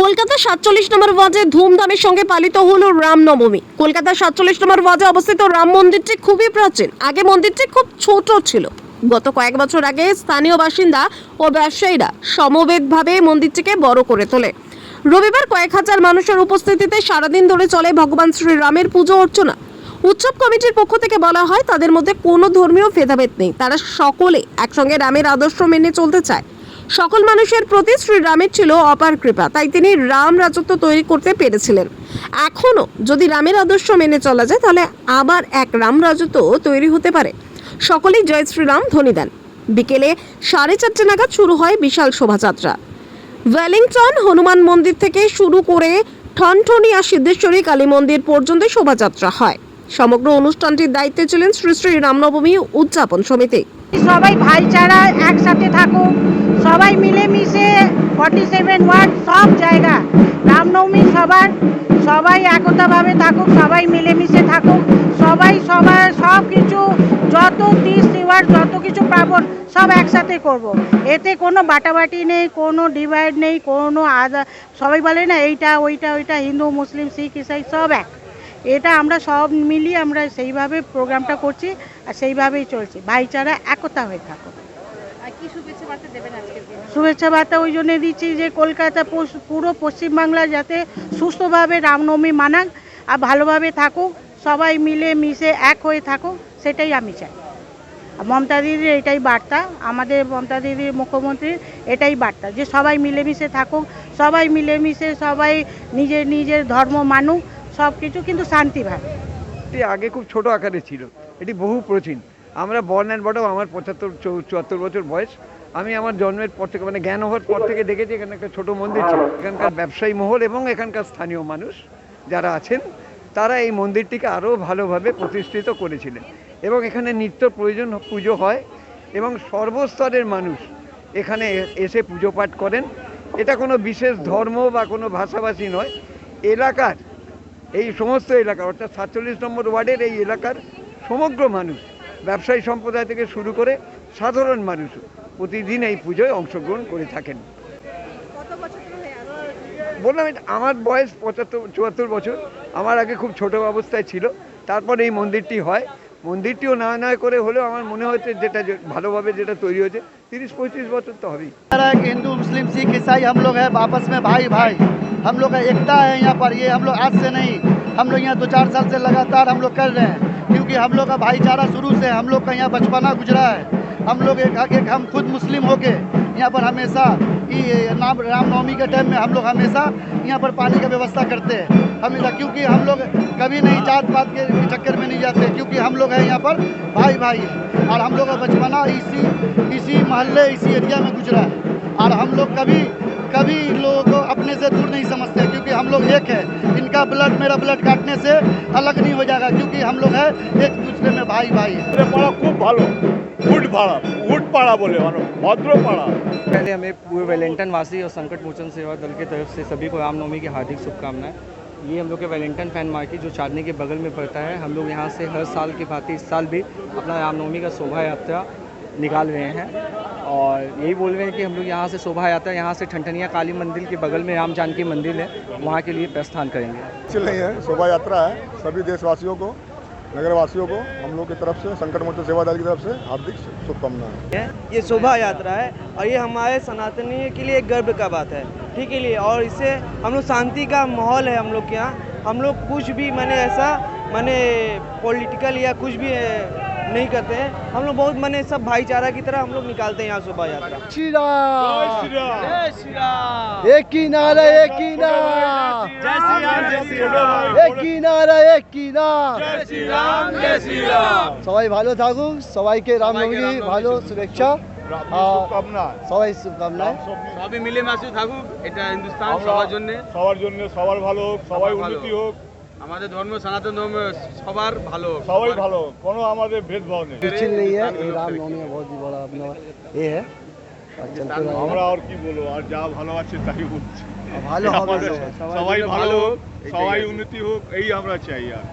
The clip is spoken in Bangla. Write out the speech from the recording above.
কলকাতা সাতচল্লিশ নম্বর ওয়াজে ধুমধামের সঙ্গে পালিত হলো রামনবমী কলকাতার সাতচল্লিশ নম্বর ওয়াজে অবস্থিত রাম মন্দিরটি খুবই প্রাচীন। আগে মন্দিরটি খুব ছোট ছিল। গত কয়েক বছর আগে স্থানীয় বাসিন্দা ও ব্যবসায়ীরা সমবেতভাবে মন্দিরটিকে বড় করে তোলে। রবিবার কয়েক হাজার মানুষের উপস্থিতিতে সারাদিন ধরে চলে ভগবান শ্রীরামের পুজো অর্চনা। উৎসব কমিটির পক্ষ থেকে বলা হয়, তাদের মধ্যে কোনো ধর্মীয় ভেদাভেদ নেই। তারা সকলে একসঙ্গে রামের আদর্শ মেনে চলতে চায়। সকল মানুষের প্রতি শ্রীরামের ছিল অপার কৃপা, তাই তিনি রাম রাজত্ব তৈরি করতে পেরেছিলেন। এখনও যদি রামের আদর্শ মেনে চলা যায়, তাহলে আবার এক রাম রাজত্ব তৈরি হতে পারে। সকলেই জয় শ্রীরাম ধ্বনি দেন। বিকেলে সাড়ে চারটে নাগাদ শুরু হয় বিশাল শোভাযাত্রা। ওয়েলিংটন হনুমান মন্দির থেকে শুরু করে ঠনঠনিয়া সিদ্ধেশ্বরী কালী মন্দির পর্যন্ত শোভাযাত্রা হয়। সমগ্র অনুষ্ঠানটির দায়িত্বে ছিলেন শ্রী শ্রী রামনবমী উদযাপন সমিতি। সবাই ভাইচারা একসাথে থাকুক। সবাই মিলেমিশে ফর্টি সেভেন ওয়ার্ড সব জায়গা। রামনবমী সবার, সবাই একতাভাবে থাকুক, সবাই মিলেমিশে থাকুক। সবাই সবার সব কিছু যত তিস তিওয়ার যত কিছু পাবন সব একসাথে করব। এতে কোনো বাটাবাটি নেই, কোনো ডিভাইড নেই, কোনো আদা, সবাই বলে না এইটা, ওইটা ওইটা, হিন্দু, মুসলিম, শিখ, ইসাই, সব এক। এটা আমরা সব মিলিয়ে আমরা সেইভাবে প্রোগ্রামটা করছি আর সেইভাবেই চলছে। ভাইচারা একতা হয়ে থাকো। শুভেচ্ছা বার্তা দেবেন আজকের দিনে? শুভেচ্ছা বার্তা ওই জন্য দিচ্ছি যে কলকাতা পুরো পশ্চিমবাংলা যাতে সুস্থভাবে রামনবমী মানাক আর ভালোভাবে থাকুক সবাই মিলে মিশে এক হয়ে থাকুক সেটাই আমি চাই। আর মমতা দিদির এটাই বার্তা আমাদের মমতা দিদির মুখ্যমন্ত্রীর এটাই বার্তা যে সবাই মিলেমিশে থাকুক সবাই মিলেমিশে সবাই নিজের নিজের ধর্ম মানুক সব কিছু কিন্তু শান্তিভাবে এটি আগে খুব ছোট আকারে ছিল। এটি বহু প্রাচীন। আমরা বর্ন অ্যান্ড বটম আমার পঁচাত্তর চুয়াত্তর বছর বয়স। আমি আমার জন্মের পর থেকে মানে জ্ঞান হওয়ার পর থেকে দেখেছি এখানে একটা ছোট মন্দির ছিল। এখানকার ব্যবসায়ী মহল এবং এখানকার স্থানীয় মানুষ যারা আছেন, তারা এই মন্দিরটিকে আরও ভালোভাবে প্রতিষ্ঠিত করেছিলেন। এবং এখানে নিত্য প্রয়োজন পুজো হয় এবং সর্বস্তরের মানুষ এখানে এসে পুজো পাঠ করেন। এটা কোনো বিশেষ ধর্ম বা কোনো ভাষাভাষী নয়। এলাকার এই সমস্ত এলাকা অর্থাৎ সাতচল্লিশ নম্বর ওয়ার্ডের এই এলাকার সমগ্র মানুষ ব্যবসায়ী সম্প্রদায় থেকে শুরু করে সাধারণ মানুষ প্রতিদিন এই পুজোয় অংশগ্রহণ করে থাকেন। বললাম আমার বয়স পঁচাত্তর চুয়াত্তর বছর। আমার আগে খুব ছোট অবস্থায় ছিল। তারপর এই মন্দিরটি হয়। মন্দিরটিও না নয় করে হলেও আমার মনে হয়েছে যেটা ভালোভাবে যেটা তৈরি হয়েছে তিরিশ পঁয়ত্রিশ বছর তো হবেই। হিন্দু মুসলিম শিখ ইসাই হাম হ্যাঁ বাপস মে ভাই ভাই। हम लोग का एकता है यहाँ पर ये हम लोग आज से नहीं हम लोग यहाँ दो चार साल से लगातार हम लोग कर रहे हैं क्योंकि हम लोग का भाईचारा शुरू से हम लोग का यहाँ बचपना गुजरा है हम लोग एक, एक हम खुद मुस्लिम होके यहाँ पर हमेशा नाम रामनवमी के टाइम में हम लोग हमेशा यहाँ पर पानी का व्यवस्था करते हैं हमेशा क्योंकि हम लोग कभी नहीं जात पात के चक्कर में नहीं जाते क्योंकि हम लोग हैं यहाँ पर भाई भाई हैं और हम लोग का बचपना इसी इसी मोहल्ले इसी एरिया में गुजरा है और हम लोग कभी कभी इन लोगों को अपने से दूर नहीं समझते क्योंकि हम लोग एक है। इनका ब्लड मेरा ब्लड काटने से अलग नहीं हो जाएगा क्योंकि हम लोग है एक दूसरे में भाई भाई है पड़ा खूब भालो। उठ पाड़ा उठ बोले भद्रो पहले हमें पूरे वेलेंटन वासी और संकट मोचन सेवा दल की तरफ़ से सभी को रामनवमी की हार्दिक शुभकामनाएँ। ये हम लोग के वेलेंटन फ़ैन मार्केट जो चांदनी के बगल में पड़ता है हम लोग यहाँ से हर साल की भांति इस साल भी अपना रामनवमी का शोभा यात्रा निकाल रहे हैं। और यही बोल रहे हैं कि हम लोग यहाँ से शोभा यात्रा यहाँ से ठनठनिया काली मंदिर के बगल में राम जानकी मंदिर है वहाँ के लिए प्रस्थान करेंगे। चल रही है शोभा यात्रा है सभी देशवासियों को नगरवासियों को हम लोग की तरफ़ से संकट मोचन सेवा दल की तरफ़ से हार्दिक शुभकामनाएँ। ये शोभा यात्रा है और ये हमारे सनातनी के लिए एक गर्व का बात है। ठीक है लिए और इससे हम लोग शांति का माहौल है हम लोग के यहाँ। हम लोग कुछ भी मैंने ऐसा मैंने पॉलिटिकल या कुछ भी नहीं करते हैं हम लोग बहुत मैंने सब भाईचारा की तरह हम लोग निकालते हैं यहाँ शोभा यात्रा श्री राम एक ही नारा एक ही नाम एक ही নারা এক কি নাম সবাই ভালো থাকুক সবাইকে রামনবমী ভালো শুভেচ্ছা আর শুভকামনা সবাই শুভকামনায় সবই মিলে মাসে থাকুক এটা হিন্দুস্তান সবার জন্য সবার জন্য সবার ভালো হোক সবাই সবার ভালো। উন্নতি হোক আমাদের ধর্ম সনাতন ধর্ম সবার ভালো সবাই ভালো কোনো আমাদের ভেদভাব নেই মিছিল नहीं है ये रामनवमी का बहुत ही बड़ा अपना ये है और चलते रहेगा। আমরা আর কি বলবো আর যা ভালো আছে তাই হচ্ছে ভালো হবে আমাদের সবাই। সবাই ভালো হোক সবাই উন্নতি হোক এই আমরা চাই আর